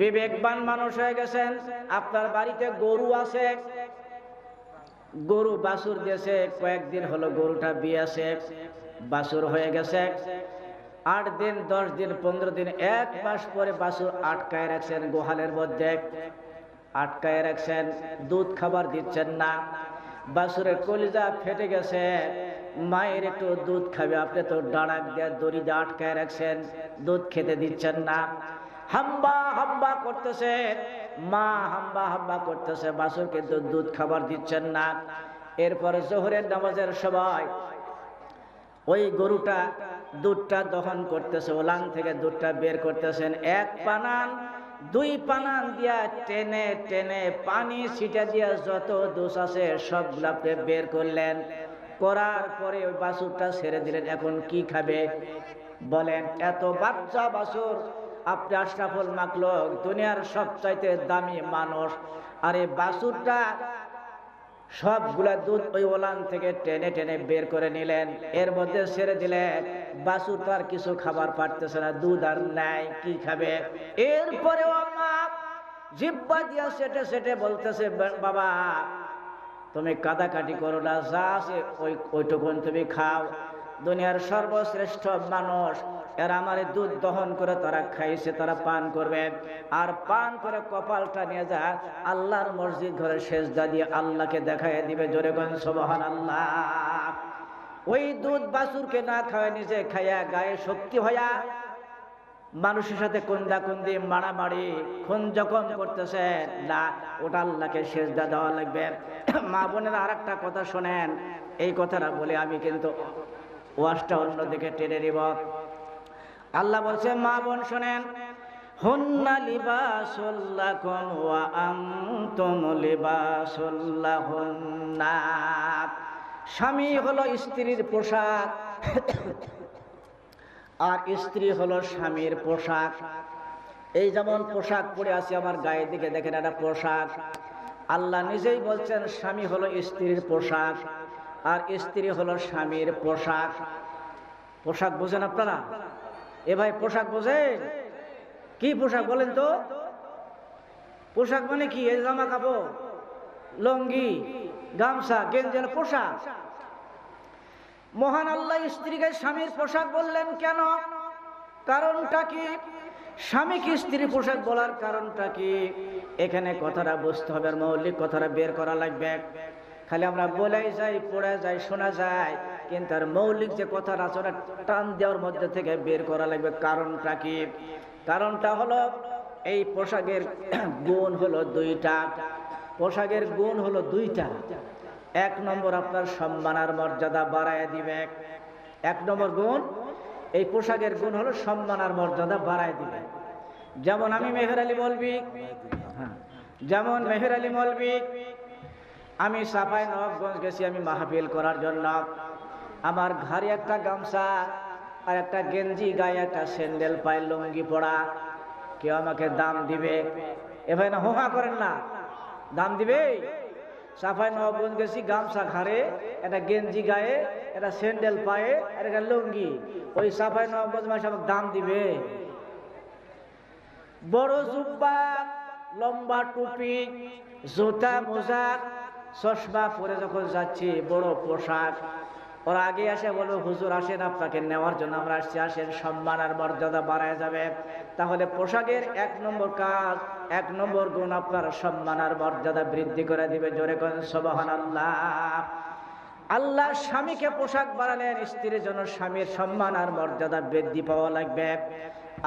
বিবেকবান মানুষ হয়ে গেছেন। আপনার বাড়িতে গরু আছে? গরু বাছুর দিয়েছে। কয়েকদিন হলো গরুটা বিয়েছে বাছুর হয়ে গেছে। আট দিন, দশ দিন, পনেরো দিন, এক মাস পরে বাছুর আটকায় রাখছেন গোহালের মধ্যে। আটকায় রাখছেন, দুধ খাবার দিচ্ছেন না। বাছুরের কলিজা ফেটে গেছে। মায়ের একটু দুধ খাবে, আপনি তো ডাড়াক দিয়ে দড়ি দিয়ে আটকায় রাখছেন। দুধ খেতে দিচ্ছেন না। হাম্বা হাম্বা করতেছে, মা হাম্বা হাম্বা করতেছে বাছুর কিন্তু দুধ খাবার দিচ্ছেন না। এরপরে জোহরের নামাজের সবাই ওই গরুটা দুধটা দহন করতেছে ওলান থেকে দুধটা বের করতেছেন। এক পানান, দুই পানান দিয়া টেনে টেনে পানি ছিটা দিয়া যত দোষ আছে সবগুলা বের করলেন। করার পরে ওই বাছুরটা ছেড়ে দিলেন, এখন কি খাবে? বলেন, এত বাচ্চা বাছুর আপনি আশরাফুল মাকলক, দুনিয়ার সবচাইতে দামি মানুষ। আর এই বাসুরটা সবগুলা দুধ ওই ওলান থেকে টেনে টেনে বের করে নিলেন, এর মধ্যে ছেড়ে দিলেন। বাছুর তো আর কিছু খাবার পারতেছে না, দুধ আর নাই, কি খাবে? এরপরে মা জিব্বা দিয়া সেটে সেটে বলতেছে বাবা, তুমি কাদাকাটি করো না, যা আছে ওই, ওইটুকুন তুমি খাও। দুনিয়ার সর্বশ্রেষ্ঠ মানুষ এরা আমার দুধ দহন করে তারা খাইছে, তারা পান করবে। আর পান করে কপালটা নিয়ে যা আল্লাহর মসজিদ ঘরে সেজদা দিয়ে আল্লাহকে দেখায় দিবে, জোরে গন সোবাহান আল্লাহ ওই দুধ বাছুরকে না খাওয়া নিজে খাইয়া গায়ে শক্তি হইয়া মানুষের সাথে কুন্দা কুন্দি মারামারি, খুন জখম করতেছে, না, ওটা আল্লাহকে সেজদা দেওয়া লাগবে। মা বোনের আর একটা কথা শোনেন, এই কথাটা বলে আমি কিন্তু ওয়াজটা অন্যদিকে টেনে নিব। আল্লাহ বলছে, মা বোন শোনেন স্বামী হলো স্ত্রীর পোশাক, আর স্ত্রী হলো স্বামীর পোশাক। এই যেমন পোশাক পরে আছি, আমার গায়ের দিকে দেখেন একটা পোশাক। আল্লাহ নিজেই বলছেন, স্বামী হলো স্ত্রীর পোশাক, আর স্ত্রী হলো স্বামীর পোশাক। পোশাক বোঝেন আপনারা? এ ভাই পোশাক বোঝেন কি পোশাক বলেন তো? পোশাক মানে কি? এই জামা কাপড়? লঙ্গি? গামছা? গেঞ্জের পোশাক? মহান আল্লাহ স্ত্রীকে স্বামীর পোশাক বললেন, কেন? কারণটা কি? স্বামীকে স্ত্রী পোশাক বলার কারণটা কি? এখানে কথাটা বুঝতে হবে আর মৌলিক কথাটা বের করা লাগবে। খালি আমরা বলাই যাই, পড়ে যাই, শোনা যায়। কিন্তু আর মৌলিক যে কথা রচনা টান দেওয়ার মধ্যে থেকে বের করা লাগবে। কারণটা কি? কারণটা হলো এই পোশাকের গুণ হলো দুইটা। পোশাকের গুণ হলো দুইটা। এক নম্বর আপনার সম্মান আর মর্যাদা বাড়ায় দিবে। এক নম্বর গুণ এই পোশাকের গুণ হলো সম্মান আর মর্যাদা বাড়ায় দিবে। যেমন আমি মেহের আলী মলবি। হ্যাঁ, যেমন মেহের আলী মলবি। আমি সাফাই নবাবগঞ্জ গেছি আমি মাহফিল করার জন্য। আমার ঘরে একটা গামছা আর একটা গেঞ্জি, গায়ে একটা স্যান্ডেল পায়ে লুঙ্গি পড়া কেউ আমাকে দাম দিবে। এ ভাই না হোহা করেন না। দাম দিবে? সাফাই নবাবগঞ্জ গেছি, গামছা ঘাড়ে, একটা গেঞ্জি গায়ে, একটা স্যান্ডেল পায়ে, আর একটা লুঙ্গি। ওই সাফাই নবাবগঞ্জ মাসে আমাকে দাম দিবে। বড় জুব্বা, লম্বা টুপি, জুতা, মোজা, চশমা পরে যখন যাচ্ছি, বড় পোশাক। ওরা আগে আসে, বলো, হুজুর, আসেন, আপনাকে নেওয়ার জন্য আমরা আসছি, আসেন, সম্মান আর মর্যাদা বাড়ায় যাবে। তাহলে পোশাকের এক নম্বর কাজ, এক নম্বর গুণ আপনার সম্মান আর মর্যাদা বৃদ্ধি করে দিবে। জোরে করেন সবহান আল্লাহ আল্লাহ স্বামীকে পোশাক বাড়ালেন স্ত্রীর জন্য স্বামীর সম্মান আর মর্যাদা বৃদ্ধি পাওয়া লাগবে।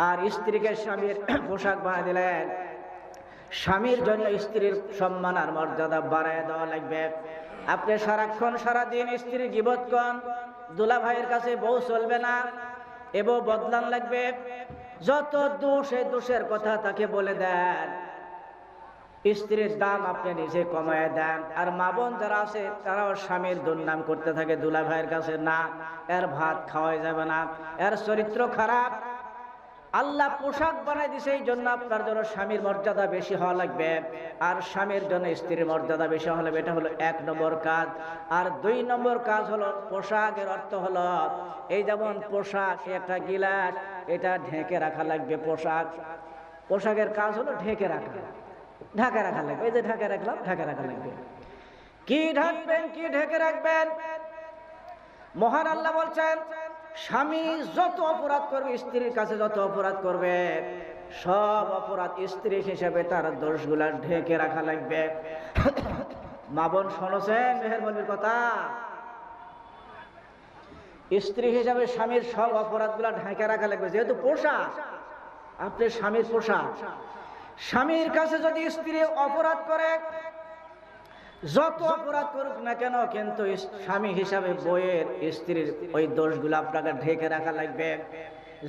আর স্ত্রীকে স্বামীর পোশাক বানিয়ে দিলেন। স্বামীর জন্য স্ত্রীর সম্মান আর মর্যাদা বাড়ায় দেওয়া লাগবে। আপনি সারাক্ষণ সারাদিন স্ত্রীর গিবত কন দুলা ভাইয়ের কাছে বউ চলবে না এবো বদলান লাগবে। যত দোষ এই দোষের কথা তাকে বলে দেন। স্ত্রীর দাম আপনি নিজে কমায় দেন। আর মা বোন যারা আছে, তারাও স্বামীর দুর্নাম করতে থাকে দুলা ভাইয়ের কাছে, না, এর ভাত খাওয়াই যাবে না, এর চরিত্র খারাপ আল্লাহ পোশাক বানাই দিছে, এই জন্য আপনার জন্য স্বামীর মর্যাদা বেশি হওয়া লাগবে। আর স্বামীর জন্য স্ত্রীর মর্যাদা বেশি হওয়া লাগবে, এটা হলো এক নম্বর কাজ। আর দুই নম্বর কাজ হলো, পোশাকের অর্থ হলো, এই যেমন পোশাক, একটা গিলাস, এটা ঢেকে রাখা লাগবে পোশাক। পোশাকের কাজ হলো ঢেকে রাখা, ঢাকা রাখা লাগবে, এই যে ঢাকা রাখলাম, ঢাকা রাখা লাগবে। কি ঢাকবেন, কি ঢেকে রাখবেন? মহান আল্লাহ বলছেন স্বামী যত অপরাধ করবে, স্ত্রীর কাছে যত অপরাধ করবে, সব অপরাধ স্ত্রী হিসেবে তার দোষগুলা ঢেকে রাখা লাগবে। মা বোন শোনছেন মেহেরবনির কথা? স্ত্রী হিসাবে স্বামীর সব অপরাধগুলা ঢেকে রাখা লাগবে, যেহেতু পোশাক, আপনি স্বামীর পোশাক। স্বামীর কাছে যদি স্ত্রী অপরাধ করে যত অপরাধ করুক না কেন, কিন্তু স্বামী হিসাবে বইয়ের স্ত্রীর ওই দোষগুলো আপনাকে ঢেকে রাখা লাগবে।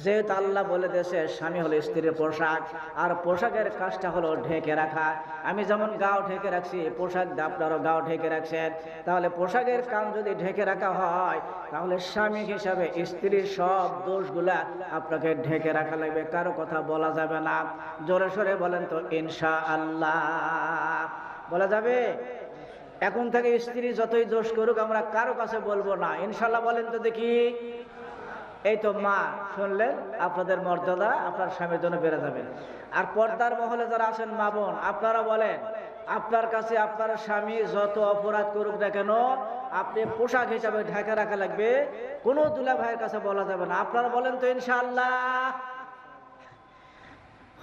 যেহেতু আল্লাহ বলে দিয়েছে, স্বামী হলো স্ত্রীর পোশাক, আর পোশাকের কাজটা হলো ঢেকে রাখা। আমি যেমন গাও ঢেকে রাখছি, পোশাক আপনারও গাও ঢেকে রাখছেন। তাহলে পোশাকের কাম যদি ঢেকে রাখা হয়, তাহলে স্বামী হিসাবে স্ত্রীর সব দোষগুলা আপনাকে ঢেকে রাখা লাগবে। কারও কথা বলা যাবে না। জোরে সোরে বলেন তো ইনশা আল্লাহ বলা যাবে? এখন থেকে স্ত্রী যতই দোষ করুক, আমরা কারও কাছে বলব না। ইনশাল্লাহ বলেন তো দেখি। এই তো মা, শুনলেন? আপনাদের মর্যাদা, আপনার স্বামীর জন্য বেড়ে যাবে। আর পর্দার মহলে যারা আছেন, মা বোন, আপনারা বলেন, আপনার কাছে আপনার স্বামী যত অপরাধ করুক না কেন, আপনি পোশাক হিসাবে ঢাকা রাখা লাগবে। কোনো দুলা ভাইয়ের কাছে বলা যাবে না। আপনারা বলেন তো ইনশাল্লাহ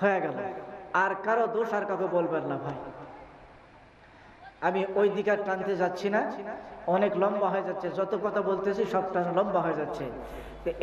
হয়ে গেল। আর কারও দোষ আর কাউকে বলবেন না ভাই। আমি ওই দিকে টানতে যাচ্ছি না। অনেক লম্বা হয়ে যাচ্ছে। যত কথা বলতেছি সব টান লম্বা হয়ে যাচ্ছে। এই